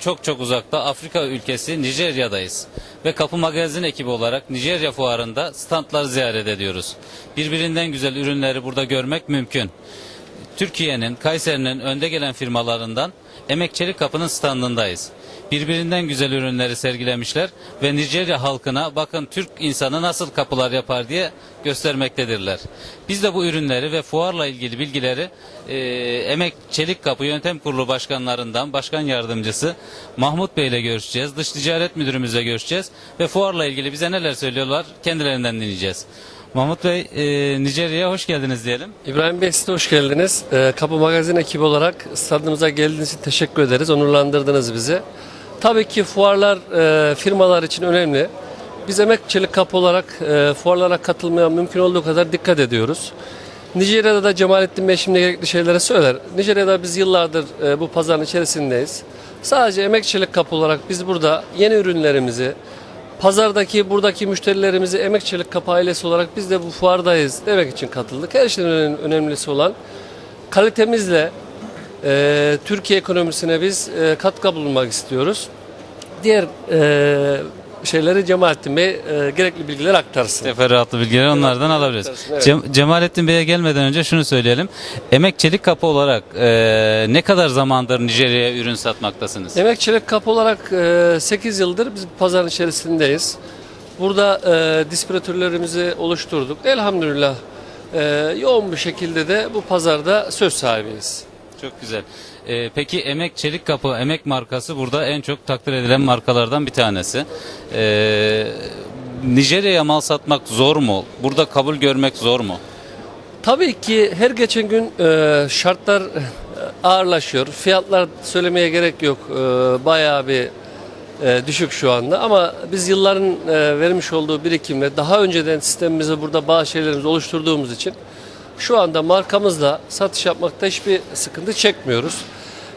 Çok çok uzakta Afrika ülkesi Nijerya'dayız. Ve Kapı Magazin ekibi olarak Nijerya fuarında standları ziyaret ediyoruz. Birbirinden güzel ürünleri burada görmek mümkün. Türkiye'nin, Kayseri'nin önde gelen firmalarından Emek Çelik Kapı'nın standındayız. Birbirinden güzel ürünleri sergilemişler ve Nijerya halkına bakın Türk insanı nasıl kapılar yapar diye göstermektedirler. Biz de bu ürünleri ve fuarla ilgili bilgileri e, Emek Çelik Kapı Yönetim Kurulu başkanlarından başkan yardımcısı Mahmut Bey ile görüşeceğiz. Dış Ticaret Müdürümüzle görüşeceğiz ve fuarla ilgili bize neler söylüyorlar kendilerinden dinleyeceğiz. Mahmut Bey, e, Nijerya'ya hoş geldiniz diyelim. İbrahim Bey siz de hoş geldiniz. Ee, Kapı Magazin ekibi olarak stadımıza geldiğiniz için teşekkür ederiz. Onurlandırdınız bizi. Tabii ki fuarlar e, firmalar için önemli. Biz Emek Çelik Kapı olarak e, fuarlara katılmaya mümkün olduğu kadar dikkat ediyoruz. Nijerya'da da Cemalettin Bey şimdi gerekli şeyleri söyler. Nijerya'da biz yıllardır e, bu pazarın içerisindeyiz. Sadece Emek Çelik Kapı olarak biz burada yeni ürünlerimizi, Pazardaki buradaki müşterilerimizi Emek Çelik Kapı ailesi olarak biz de bu fuardayız demek için katıldık. Her önem- önemlisi olan kalitemizle e, Türkiye ekonomisine biz e, katkı bulunmak istiyoruz. Diğer e, şeyleri Cemalettin Bey e, gerekli bilgiler aktarsın. Teferruatlı bilgileri onlardan alabiliriz. Evet. Cem- Cemalettin Bey'e gelmeden önce şunu söyleyelim. Emek Çelik Kapı olarak e, ne kadar zamandır Nijerya'ya ürün satmaktasınız? Emek Çelik Kapı olarak e, 8 yıldır biz pazarın içerisindeyiz. Burada e, distribütörlerimizi oluşturduk. Elhamdülillah e, yoğun bir şekilde de bu pazarda söz sahibiyiz. Çok güzel. E, peki Emek Çelik Kapı, Emek markası burada en çok takdir edilen markalardan bir tanesi. E, Nijerya'ya mal satmak zor mu? Burada kabul görmek zor mu? Tabii ki her geçen gün e, şartlar e, ağırlaşıyor. Fiyatlar söylemeye gerek yok. E, bayağı bir e, düşük şu anda. Ama biz yılların e, vermiş olduğu birikimle daha önceden sistemimizi burada bazı şeylerimizi oluşturduğumuz için şu anda markamızla satış yapmakta hiçbir sıkıntı çekmiyoruz.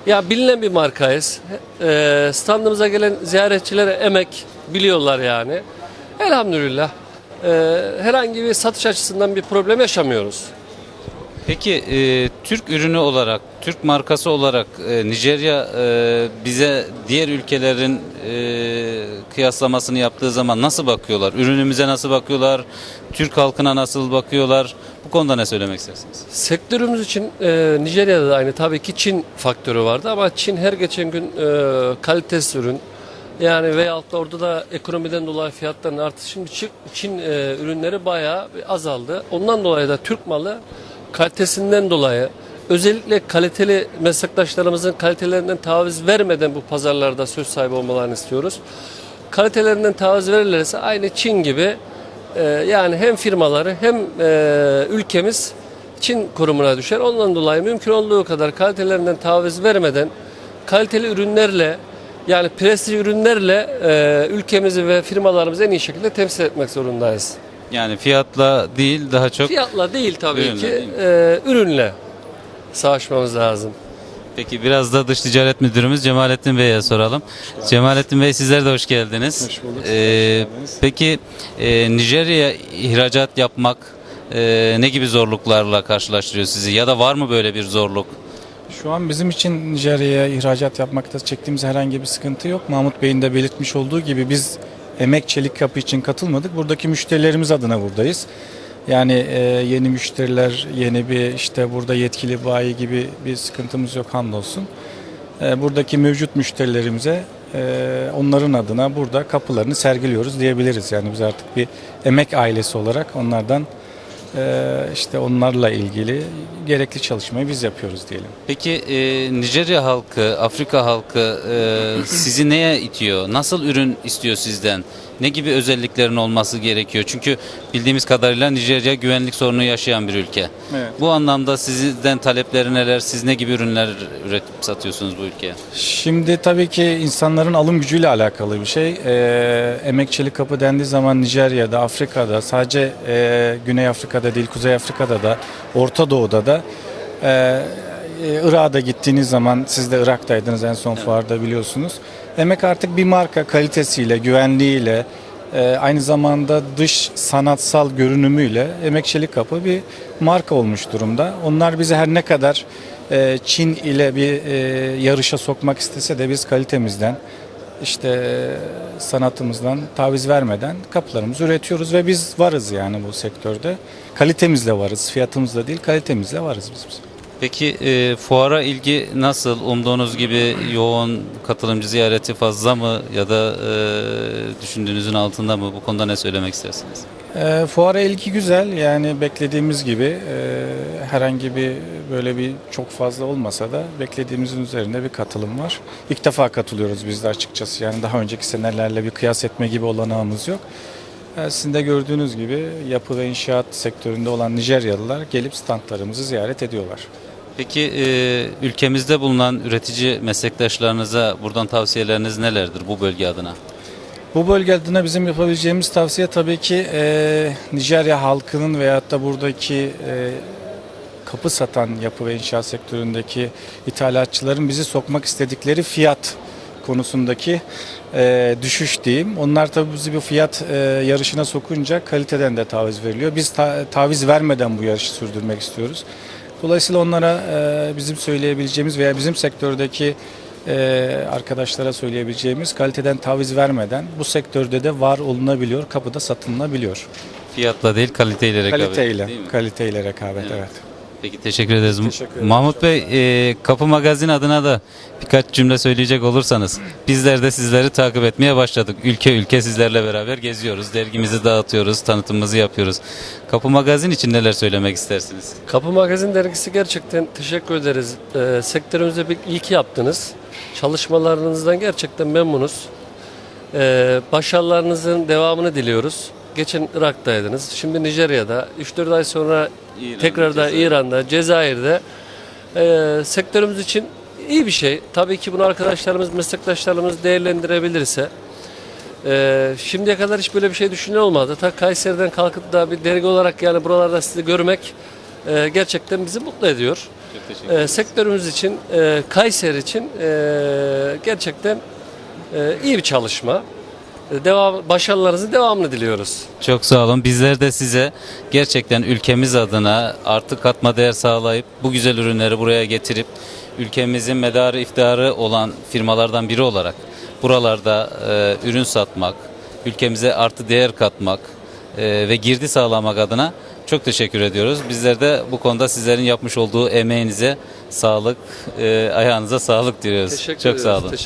Ya bilinen bir markayız. E, standımıza gelen ziyaretçilere emek biliyorlar yani. Elhamdülillah. e, herhangi bir satış açısından bir problem yaşamıyoruz. Peki e, Türk ürünü olarak, Türk markası olarak e, Nijerya e, bize diğer ülkelerin e, kıyaslamasını yaptığı zaman nasıl bakıyorlar? Ürünümüze nasıl bakıyorlar? Türk halkına nasıl bakıyorlar? Bu konuda ne söylemek istersiniz? Sektörümüz için e, Nijerya'da da aynı tabii ki Çin faktörü vardı ama Çin her geçen gün e, kalitesiz ürün yani veyahut da orada da ekonomiden dolayı fiyatların artışı şimdi Çin, Çin e, ürünleri bayağı azaldı. Ondan dolayı da Türk malı kalitesinden dolayı özellikle kaliteli meslektaşlarımızın kalitelerinden taviz vermeden bu pazarlarda söz sahibi olmalarını istiyoruz. Kalitelerinden taviz verirlerse aynı Çin gibi e, yani hem firmaları hem e, ülkemiz Çin kurumuna düşer. Ondan dolayı mümkün olduğu kadar kalitelerinden taviz vermeden kaliteli ürünlerle yani prestij ürünlerle e, ülkemizi ve firmalarımızı en iyi şekilde temsil etmek zorundayız. Yani fiyatla değil daha çok. Fiyatla değil tabii Ürünle ki değil mi? e, ürünle savaşmamız lazım. Peki biraz da dış ticaret müdürümüz Cemalettin Bey'e soralım. Cemalettin Bey sizler de hoş geldiniz. Hoş bulduk, Ee, hoş geldiniz. peki e, Nijerya'ya ihracat yapmak e, ne gibi zorluklarla karşılaştırıyor sizi? Ya da var mı böyle bir zorluk? Şu an bizim için Nijerya'ya ihracat yapmakta çektiğimiz herhangi bir sıkıntı yok. Mahmut Bey'in de belirtmiş olduğu gibi biz emek çelik kapı için katılmadık. Buradaki müşterilerimiz adına buradayız. Yani e, yeni müşteriler, yeni bir işte burada yetkili bayi gibi bir sıkıntımız yok hamdolsun. E, buradaki mevcut müşterilerimize e, onların adına burada kapılarını sergiliyoruz diyebiliriz. Yani biz artık bir emek ailesi olarak onlardan e, işte onlarla ilgili gerekli çalışmayı biz yapıyoruz diyelim. Peki e, Nijerya halkı, Afrika halkı e, sizi neye itiyor? Nasıl ürün istiyor sizden? Ne gibi özelliklerin olması gerekiyor? Çünkü bildiğimiz kadarıyla Nijerya güvenlik sorunu yaşayan bir ülke. Evet. Bu anlamda sizden talepleri neler? Siz ne gibi ürünler üretip satıyorsunuz bu ülkeye? Şimdi tabii ki insanların alım gücüyle alakalı bir şey. Ee, emekçilik kapı dendiği zaman Nijerya'da, Afrika'da, sadece e, Güney Afrika'da değil, Kuzey Afrika'da da, Orta Doğu'da da, e, e, Irak'a da gittiğiniz zaman, siz de Irak'taydınız en son fuarda biliyorsunuz. Emek artık bir marka kalitesiyle, güvenliğiyle, e, aynı zamanda dış sanatsal görünümüyle Emek Çelik Kapı bir marka olmuş durumda. Onlar bize her ne kadar e, Çin ile bir e, yarışa sokmak istese de biz kalitemizden işte sanatımızdan taviz vermeden kapılarımızı üretiyoruz ve biz varız yani bu sektörde. Kalitemizle varız, fiyatımızla değil kalitemizle varız biz. biz. Peki e, fuara ilgi nasıl? Umduğunuz gibi yoğun katılımcı ziyareti fazla mı ya da e, düşündüğünüzün altında mı? Bu konuda ne söylemek istersiniz? E, fuara ilgi güzel yani beklediğimiz gibi e, herhangi bir böyle bir çok fazla olmasa da beklediğimizin üzerinde bir katılım var. İlk defa katılıyoruz biz de açıkçası yani daha önceki senelerle bir kıyas etme gibi olanağımız yok. E, Sizin de gördüğünüz gibi yapı ve inşaat sektöründe olan Nijeryalılar gelip standlarımızı ziyaret ediyorlar. Peki e, ülkemizde bulunan üretici meslektaşlarınıza buradan tavsiyeleriniz nelerdir bu bölge adına? Bu bölge adına bizim yapabileceğimiz tavsiye tabii ki e, Nijerya halkının veyahut da buradaki e, kapı satan yapı ve inşaat sektöründeki ithalatçıların bizi sokmak istedikleri fiyat konusundaki e, düşüş diyeyim. Onlar tabii bizi bu fiyat e, yarışına sokunca kaliteden de taviz veriliyor. Biz ta- taviz vermeden bu yarışı sürdürmek istiyoruz. Dolayısıyla onlara e, bizim söyleyebileceğimiz veya bizim sektördeki e, arkadaşlara söyleyebileceğimiz kaliteden taviz vermeden bu sektörde de var olunabiliyor, kapıda satılabiliyor. Fiyatla değil kaliteyle rekabet. Kaliteyle, değil mi? kaliteyle rekabet Evet. evet. Peki teşekkür ederiz. Teşekkür ederim. Mahmut Bey, e, Kapı Magazin adına da birkaç cümle söyleyecek olursanız. Bizler de sizleri takip etmeye başladık. Ülke ülke sizlerle beraber geziyoruz. Dergimizi dağıtıyoruz, tanıtımımızı yapıyoruz. Kapı Magazin için neler söylemek istersiniz? Kapı Magazin dergisi gerçekten teşekkür ederiz. Ee, sektörümüzde bir ilk yaptınız. Çalışmalarınızdan gerçekten memnunuz. Ee, başarılarınızın devamını diliyoruz. Geçen Irak'taydınız. Şimdi Nijerya'da. 3-4 ay sonra İran, tekrar da Cezayir. İran'da, Cezayir'de. Ee, sektörümüz için iyi bir şey. Tabii ki bunu arkadaşlarımız, meslektaşlarımız değerlendirebilirse. Ee, şimdiye kadar hiç böyle bir şey düşünen olmadı. Ta Kayseri'den kalkıp da bir dergi olarak yani buralarda sizi görmek e, gerçekten bizi mutlu ediyor. E, sektörümüz için, e, Kayseri için e, gerçekten e, iyi bir çalışma. Devam, başarılarınızın devamını diliyoruz. Çok sağ olun. Bizler de size gerçekten ülkemiz adına artık katma değer sağlayıp bu güzel ürünleri buraya getirip ülkemizin medarı iftiharı olan firmalardan biri olarak buralarda e, ürün satmak, ülkemize artı değer katmak e, ve girdi sağlamak adına çok teşekkür ediyoruz. Bizler de bu konuda sizlerin yapmış olduğu emeğinize sağlık, e, ayağınıza sağlık diliyoruz. Teşekkür çok sağ ediyoruz. olun. Teşekkür